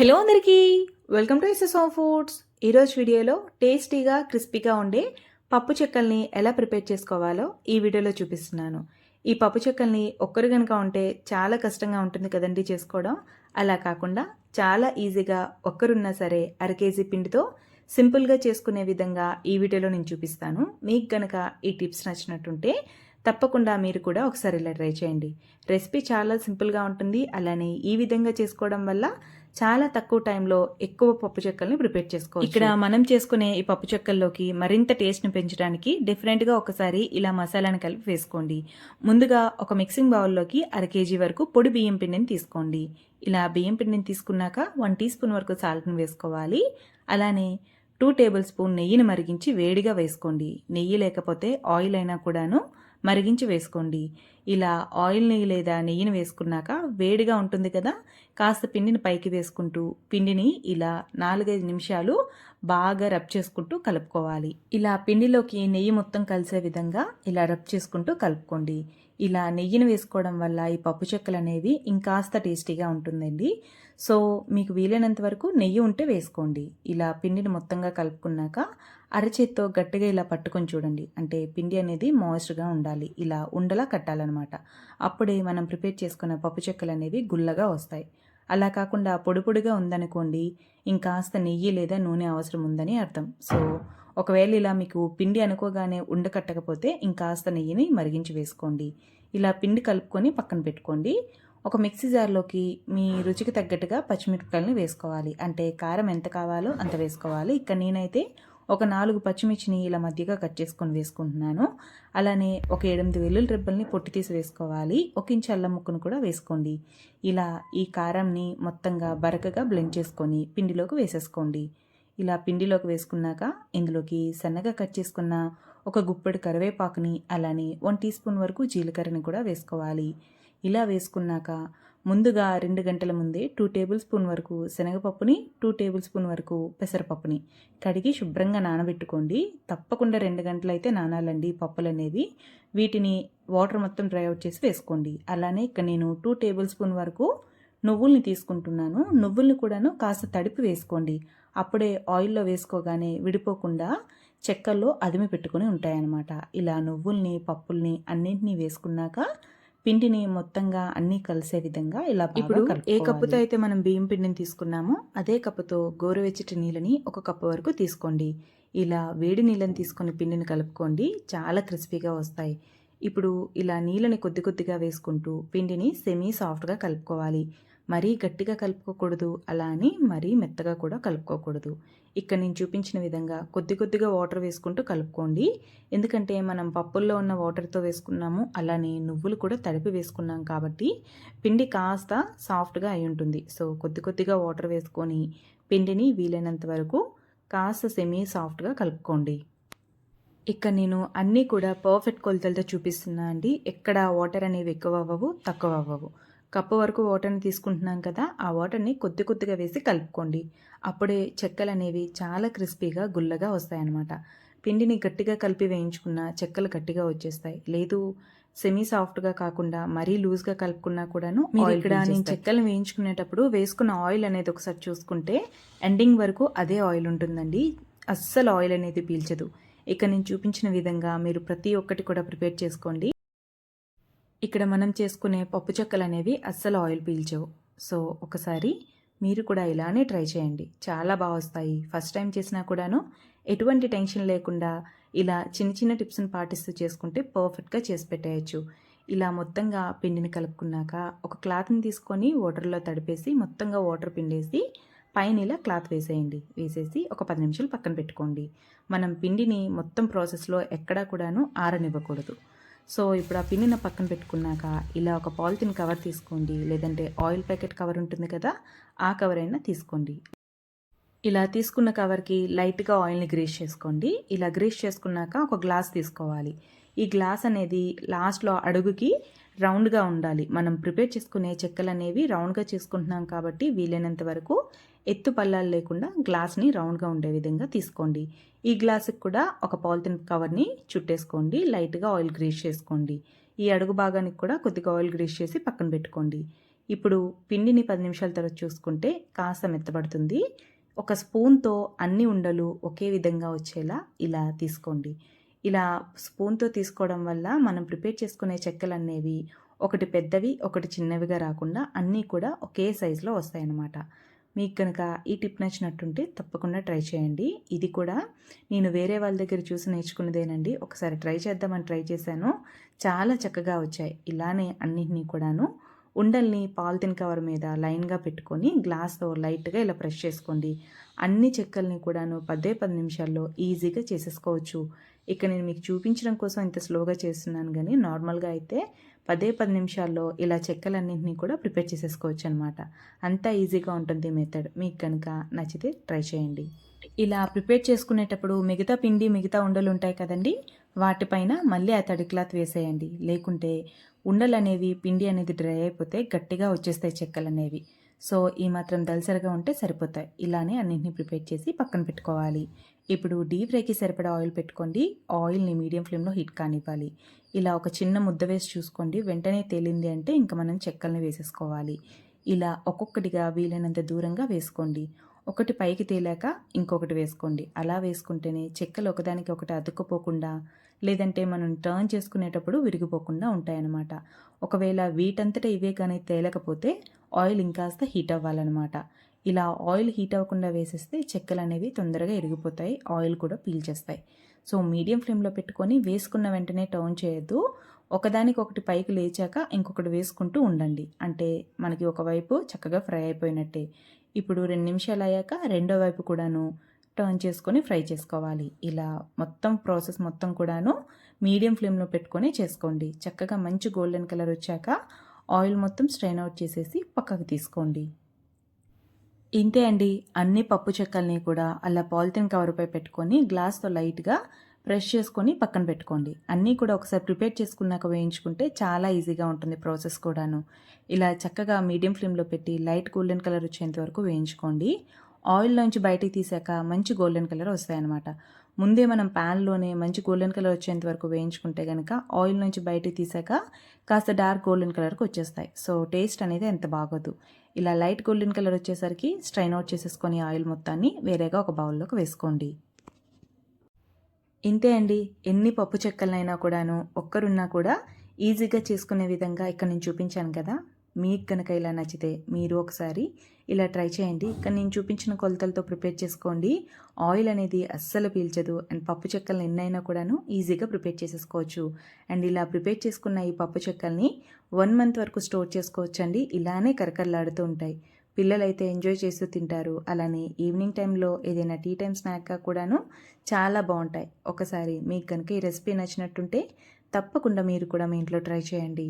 Hello అందరికీ. Welcome to SS home foods ఈరోజు వీడియోలో టేస్టీగా క్రిస్పీగా ఉండే పప్పు చెక్కల్ని ఎలా ప్రిపేర్ చేసుకోవాలో ఈ వీడియోలో చూపిస్తున్నాను. ఈ పప్పు చెక్కల్ని ఒక్కరు కనుక ఉంటే చాలా కష్టంగా ఉంటుంది కదండి చేసుకోవడం. అలా కాకుండా చాలా ఈజీగా ఒక్కరున్నా సరే అర కేజీ పిండితో సింపుల్గా చేసుకునే విధంగా ఈ వీడియోలో నేను చూపిస్తాను. మీకు గనక ఈ టిప్స్ నచ్చినట్టుంటే తప్పకుండా మీరు కూడా ఒకసారి ఇలా ట్రై చేయండి. రెసిపీ చాలా సింపుల్గా ఉంటుంది. అలానే ఈ విధంగా చేసుకోవడం వల్ల చాలా తక్కువ టైంలో ఎక్కువ పప్పు చెక్కల్ని ప్రిపేర్ చేసుకోవచ్చు. ఇక్కడ మనం చేసుకునే ఈ పప్పు చెక్కల్లోకి మరింత టేస్ట్ని పెంచడానికి డిఫరెంట్గా ఒకసారి ఇలా మసాలాను కలిపి వేసుకోండి. ముందుగా ఒక మిక్సింగ్ బౌల్లోకి అర కేజీ వరకు పొడి బియ్యం పిండిని తీసుకోండి. ఇలా బియ్యం పిండిని తీసుకున్నాక వన్ టీ స్పూన్ వరకు సాల్ట్ని వేసుకోవాలి. అలానే టూ టేబుల్ స్పూన్ నెయ్యిని మరిగించి వేడిగా వేసుకోండి. నెయ్యి లేకపోతే ఆయిల్ అయినా కూడాను మరిగించి వేసుకోండి. ఇలా ఆయిల్ని లేదా నెయ్యిని వేసుకున్నాక వేడిగా ఉంటుంది కదా కాస్త పిండిని పైకి వేసుకుంటూ పిండిని ఇలా నాలుగైదు నిమిషాలు బాగా రబ్ చేసుకుంటూ కలుపుకోవాలి. ఇలా పిండిలోకి నెయ్యి మొత్తం కలిసే విధంగా ఇలా రబ్ చేసుకుంటూ కలుపుకోండి. ఇలా నెయ్యిని వేసుకోవడం వల్ల ఈ పప్పు చెక్కలు అనేవి ఇంకాస్త టేస్టీగా ఉంటుందండి. సో మీకు వీలైనంత వరకు నెయ్యి ఉంటే వేసుకోండి. ఇలా పిండిని మొత్తంగా కలుపుకున్నాక అరచేత్తో గట్టిగా ఇలా పట్టుకొని చూడండి. అంటే పిండి అనేది మాయిస్ట్గా ఉండాలి. ఇలా ఉండలా కట్టాలన్నమాట. అప్పుడే మనం ప్రిపేర్ చేసుకున్న పప్పు చెక్కలు అనేవి గుల్లగా వస్తాయి. అలా కాకుండా పొడి పొడిగా ఉందనుకోండి ఇంకాస్త నెయ్యి లేదా నూనె అవసరం ఉందని అర్థం. సో ఒకవేళ ఇలా మీకు పిండి అనుకోగానే ఉండకట్టకపోతే ఇంకాస్త నెయ్యిని మరిగించి వేసుకోండి. ఇలా పిండి కలుపుకొని పక్కన పెట్టుకోండి. ఒక మిక్సీ జార్లోకి మీ రుచికి తగ్గట్టుగా పచ్చిమిరపకాయలను వేసుకోవాలి. అంటే కారం ఎంత కావాలో అంత వేసుకోవాలి. ఇక్కడ నేనైతే ఒక నాలుగు పచ్చిమిర్చిని ఇలా మధ్యగా కట్ చేసుకొని వేసుకుంటున్నాను. అలానే ఒక ఎనిమిది వెల్లుల్లి రెబ్బల్ని పొట్టి తీసి వేసుకోవాలి. ఒక ఇంచు అల్లం ముక్కను కూడా వేసుకోండి. ఇలా ఈ కారంని మొత్తంగా బరకగా బ్లెండ్ చేసుకొని పిండిలోకి వేసేసుకోండి. ఇలా పిండిలోకి వేసుకున్నాక ఇందులోకి సన్నగా కట్ చేసుకున్న ఒక గుప్పెడు కరివేపాకుని అలానే వన్ టీ స్పూన్ వరకు జీలకర్రని కూడా వేసుకోవాలి. ఇలా వేసుకున్నాక ముందుగా రెండు గంటల ముందే టూ టేబుల్ స్పూన్ వరకు శనగపప్పుని టూ టేబుల్ స్పూన్ వరకు పెసరపప్పుని కడిగి శుభ్రంగా నానబెట్టుకోండి. తప్పకుండా రెండు గంటలైతే నానాలండి పప్పులు అనేవి వీటిని వాటర్ మొత్తం డ్రై అవుట్ చేసి వేసుకోండి. అలానే ఇక్కడ నేను టూ టేబుల్ స్పూన్ వరకు నువ్వుల్ని తీసుకుంటున్నాను. నువ్వుల్ని కూడాను కాస్త తడిపి వేసుకోండి. అప్పుడే ఆయిల్లో వేసుకోగానే విడిపోకుండా చెక్కల్లో అదిమి పెట్టుకుని ఉంటాయన్నమాట. ఇలా నువ్వుల్ని పప్పుల్ని అన్నింటినీ వేసుకున్నాక పిండిని మొత్తంగా అన్నీ కలిసే విధంగా ఇలా ఇప్పుడు ఏ కప్పుతో అయితే మనం బియ్యం పిండిని తీసుకున్నామో అదే కప్పుతో గోరువెచ్చటి నీళ్ళని ఒక కప్పు వరకు తీసుకోండి. ఇలా వేడి నీళ్ళని తీసుకొని పిండిని కలుపుకోండి చాలా క్రిస్పీగా వస్తాయి. ఇప్పుడు ఇలా నీళ్ళని కొద్ది కొద్దిగా వేసుకుంటూ పిండిని సెమీ సాఫ్ట్గా కలుపుకోవాలి. మరీ గట్టిగా కలుపుకోకూడదు అలా అని మరీ మెత్తగా కూడా కలుపుకోకూడదు. ఇక్కడ నేను చూపించిన విధంగా కొద్ది కొద్దిగా వాటర్ వేసుకుంటూ కలుపుకోండి. ఎందుకంటే మనం పప్పుల్లో ఉన్న వాటర్తో వేసుకున్నాము అలానే నువ్వులు కూడా తడిపి వేసుకున్నాం కాబట్టి పిండి కాస్త సాఫ్ట్గా అయి ఉంటుంది. సో కొద్ది కొద్దిగా వాటర్ వేసుకొని పిండిని వీలైనంత వరకు కాస్త సెమీ సాఫ్ట్గా కలుపుకోండి. ఇక్కడ నేను అన్నీ కూడా పర్ఫెక్ట్ కొలతలతో చూపిస్తున్నా అండి. ఎక్కడ వాటర్ అనేవి ఎక్కువ అవ్వవు తక్కువ అవ్వవు. కప్పు వరకు వాటర్ని తీసుకుంటున్నాం కదా ఆ వాటర్ని కొద్ది కొద్దిగా వేసి కలుపుకోండి. అప్పుడే చెక్కలు అనేవి చాలా క్రిస్పీగా గుల్లగా వస్తాయన్నమాట. పిండిని గట్టిగా కలిపి వేయించుకున్న చెక్కలు గట్టిగా వచ్చేస్తాయి. లేదు సెమీ సాఫ్ట్గా కాకుండా మరీ లూజ్గా కలుపుకున్నా కూడాను మీరు ఇక్కడ నేను చెక్కలు వేయించుకునేటప్పుడు వేసుకున్న ఆయిల్ అనేది ఒకసారి చూసుకుంటే ఎండింగ్ వరకు అదే ఆయిల్ ఉంటుందండి. అస్సలు ఆయిల్ అనేది పీల్చదు. ఇక నేను చూపించిన విధంగా మీరు ప్రతి ఒక్కటి కూడా ప్రిపేర్ చేసుకోండి. ఇక్కడ మనం చేసుకునే పప్పు చెక్కలు అనేవి అస్సలు ఆయిల్ పీల్చవు. సో ఒకసారి మీరు కూడా ఇలానే ట్రై చేయండి. చాలా బాగా వస్తాయి. ఫస్ట్ టైం చేసినా కూడాను ఎటువంటి టెన్షన్ లేకుండా ఇలా చిన్న చిన్న టిప్స్ని పాటిస్తూ చేసుకుంటే పర్ఫెక్ట్గా చేసి పెట్టేయచ్చు. ఇలా మొత్తంగా పిండిని కలుపుకున్నాక ఒక క్లాత్ని తీసుకొని వాటర్లో తడిపేసి మొత్తంగా వాటర్ పిండేసి పైన ఇలా క్లాత్ వేసేయండి. వేసేసి ఒక పది నిమిషాలు పక్కన పెట్టుకోండి. మనం పిండిని మొత్తం ప్రాసెస్లో ఎక్కడా కూడాను ఆరనివ్వకూడదు. సో ఇప్పుడు ఆ పిన్నిన పక్కన పెట్టుకున్నాక ఇలా ఒక పాలిథిన్ కవర్ తీసుకోండి. లేదంటే ఆయిల్ ప్యాకెట్ కవర్ ఉంటుంది కదా ఆ కవర్ అయినా తీసుకోండి. ఇలా తీసుకున్న కవర్కి లైట్గా ఆయిల్ని గ్రీస్ చేసుకోండి. ఇలా గ్రీస్ చేసుకున్నాక ఒక గ్లాస్ తీసుకోవాలి. ఈ గ్లాస్ అనేది లాస్ట్లో అడుగుకి రౌండ్గా ఉండాలి. మనం ప్రిపేర్ చేసుకునే చెక్కలు అనేవి రౌండ్గా చేసుకుంటున్నాం కాబట్టి వీలైనంత వరకు ఎత్తు పల్లాలు లేకుండా గ్లాస్ని రౌండ్గా ఉండే విధంగా తీసుకోండి. ఈ గ్లాస్కి కూడా ఒక పాలిథిన్ కవర్ని చుట్టేసుకోండి. లైట్గా ఆయిల్ గ్రీస్ చేసుకోండి. ఈ అడుగు భాగానికి కూడా కొద్దిగా ఆయిల్ గ్రీస్ చేసి పక్కన పెట్టుకోండి. ఇప్పుడు పిండిని పది నిమిషాల తర్వాత చూసుకుంటే కాస్త మెత్తబడుతుంది. ఒక స్పూన్తో అన్ని ఉండలు ఒకే విధంగా వచ్చేలా ఇలా తీసుకోండి. ఇలా స్పూన్తో తీసుకోవడం వల్ల మనం ప్రిపేర్ చేసుకునే చెక్కలు అనేవి ఒకటి పెద్దవి ఒకటి చిన్నవిగా రాకుండా అన్నీ కూడా ఒకే సైజులో వస్తాయన్నమాట. మీకు కనుక ఈ టిప్ నచ్చినట్టుంటే తప్పకుండా ట్రై చేయండి. ఇది కూడా నేను వేరే వాళ్ళ దగ్గర చూసి నేర్చుకున్నదేనండి. ఒకసారి ట్రై చేద్దామని ట్రై చేశాను. చాలా చక్కగా వచ్చాయి. ఇలానే అన్నింటినీ కూడాను ఉండల్ని పాలిథిన్ కవర్ మీద లైన్గా పెట్టుకొని గ్లాస్తో లైట్గా ఇలా ప్రెస్ చేసుకోండి. అన్ని చెక్కల్ని కూడాను పదే పది నిమిషాల్లో ఈజీగా చేసేసుకోవచ్చు. ఇక్కడ నేను మీకు చూపించడం కోసం ఇంత స్లోగా చేస్తున్నాను కానీ నార్మల్గా అయితే పదే పది నిమిషాల్లో ఇలా చెక్కలన్నింటినీ కూడా ప్రిపేర్ చేసేసుకోవచ్చు అనమాట అంతా ఈజీగా ఉంటుంది మెథడ్. మీకు కనుక నచ్చితే ట్రై చేయండి. ఇలా ప్రిపేర్ చేసుకునేటప్పుడు మిగతా పిండి మిగతా ఉండలు ఉంటాయి కదండి? వాటిపైన మళ్ళీ ఆ తడి క్లాత్ వేసేయండి. లేకుంటే ఉండలు అనేవి పిండి అనేది డ్రై అయిపోతే గట్టిగా వచ్చేస్తాయి చెక్కలు అనేవి సో ఈ మాత్రం దలసరిగా ఉంటే సరిపోతాయి. ఇలానే అన్నింటినీ ప్రిపేర్ చేసి పక్కన పెట్టుకోవాలి. ఇప్పుడు డీప్ ఫ్రైకి సరిపడా ఆయిల్ పెట్టుకోండి. ఆయిల్ని మీడియం ఫ్లేమ్లో హీట్ కానివ్వాలి. ఇలా ఒక చిన్న ముద్ద వేసి చూసుకోండి. వెంటనే తేలింది అంటే ఇంకా మనం చెక్కల్ని వేసేసుకోవాలి. ఇలా ఒక్కొక్కటిగా వీలైనంత దూరంగా వేసుకోండి. ఒకటి పైకి తేలాక ఇంకొకటి వేసుకోండి. అలా వేసుకుంటేనే చెక్కలు ఒకదానికి ఒకటి అతుక్కుపోకుండా లేదంటే మనం టర్న్ చేసుకునేటప్పుడు విరిగిపోకుండా ఉంటాయన్నమాట. ఒకవేళ వీటంతటా ఇవే కానీ తేలకపోతే ఆయిల్ ఇంకాస్త హీట్ అవ్వాలన్నమాట. ఇలా ఆయిల్ హీట్ అవ్వకుండా వేసేస్తే చెక్కలు అనేవి తొందరగా ఇరిగిపోతాయి ఆయిల్ కూడా పీల్చేస్తాయి. సో మీడియం ఫ్లేమ్లో పెట్టుకొని వేసుకున్న వెంటనే టర్న్ చేయొద్దు. ఒకదానికి ఒకటి పైకి లేచాక ఇంకొకటి వేసుకుంటూ ఉండండి. అంటే మనకి ఒకవైపు చక్కగా ఫ్రై అయిపోయినట్టే. ఇప్పుడు రెండు నిమిషాలు అయ్యాక రెండో వైపు కూడాను టర్న్ చేసుకొని ఫ్రై చేసుకోవాలి. ఇలా మొత్తం ప్రాసెస్ మొత్తం కూడాను మీడియం ఫ్లేమ్లో పెట్టుకొని చేసుకోండి. చక్కగా మంచి గోల్డెన్ కలర్ వచ్చాక ఆయిల్ మొత్తం స్ట్రైన్ అవుట్ చేసేసి పక్కకు తీసుకోండి. ఇంతే అండి. అన్ని పప్పు చెక్కల్ని కూడా అలా పాలిథిన్ కవర్పై పెట్టుకొని గ్లాస్తో లైట్గా ప్రెష్ చేసుకొని పక్కన పెట్టుకోండి. అన్నీ కూడా ఒకసారి ప్రిపేర్ చేసుకున్నాక వేయించుకుంటే చాలా ఈజీగా ఉంటుంది ప్రాసెస్ కూడాను. ఇలా చక్కగా మీడియం ఫ్లేమ్లో పెట్టి లైట్ గోల్డెన్ కలర్ వచ్చేంత వరకు వేయించుకోండి. ఆయిల్లోంచి బయటికి తీసాక మంచి గోల్డెన్ కలర్ వస్తాయన్నమాట. ముందే మనం ప్యాన్లోనే మంచి గోల్డెన్ కలర్ వచ్చేంత వరకు వేయించుకుంటే కనుక ఆయిల్ నుంచి బయటికి తీసాక కాస్త డార్క్ గోల్డెన్ కలర్కి వచ్చేస్తాయి. సో టేస్ట్ అనేది ఎంత బాగోదు. ఇలా లైట్ గోల్డెన్ కలర్ వచ్చేసరికి స్ట్రైన్ అవుట్ చేసేసుకొని ఆయిల్ మొత్తాన్ని వేరేగా ఒక బౌల్లోకి వేసుకోండి. ఇంతే అండి. ఎన్ని పప్పు చెక్కలైనా కూడాను ఒక్కరున్నా కూడా ఈజీగా చేసుకునే విధంగా ఇక్కడ నేను చూపించాను కదా. మీకు కనుక ఇలా నచ్చితే మీరు ఒకసారి ఇలా ట్రై చేయండి. ఇక్కడ నేను చూపించిన కొలతలతో ప్రిపేర్ చేసుకోండి. ఆయిల్ అనేది అస్సలు పీల్చదు. అండ్ పప్పు చెక్కల్ని ఎన్నైనా కూడాను ఈజీగా ప్రిపేర్ చేసేసుకోవచ్చు. అండ్ ఇలా ప్రిపేర్ చేసుకున్న ఈ పప్పు చెక్కల్ని వన్ మంత్ వరకు స్టోర్ చేసుకోవచ్చండి. ఇలానే కరకరలాడుతూ ఉంటాయి. పిల్లలైతే ఎంజాయ్ చేస్తూ తింటారు. అలానే ఈవినింగ్ టైంలో ఏదైనా టీ టైం స్నాక్గా కూడాను చాలా బాగుంటాయి. ఒకసారి మీకు కనుక ఈ రెసిపీ నచ్చినట్టుంటే తప్పకుండా మీరు కూడా మీ ఇంట్లో ట్రై చేయండి.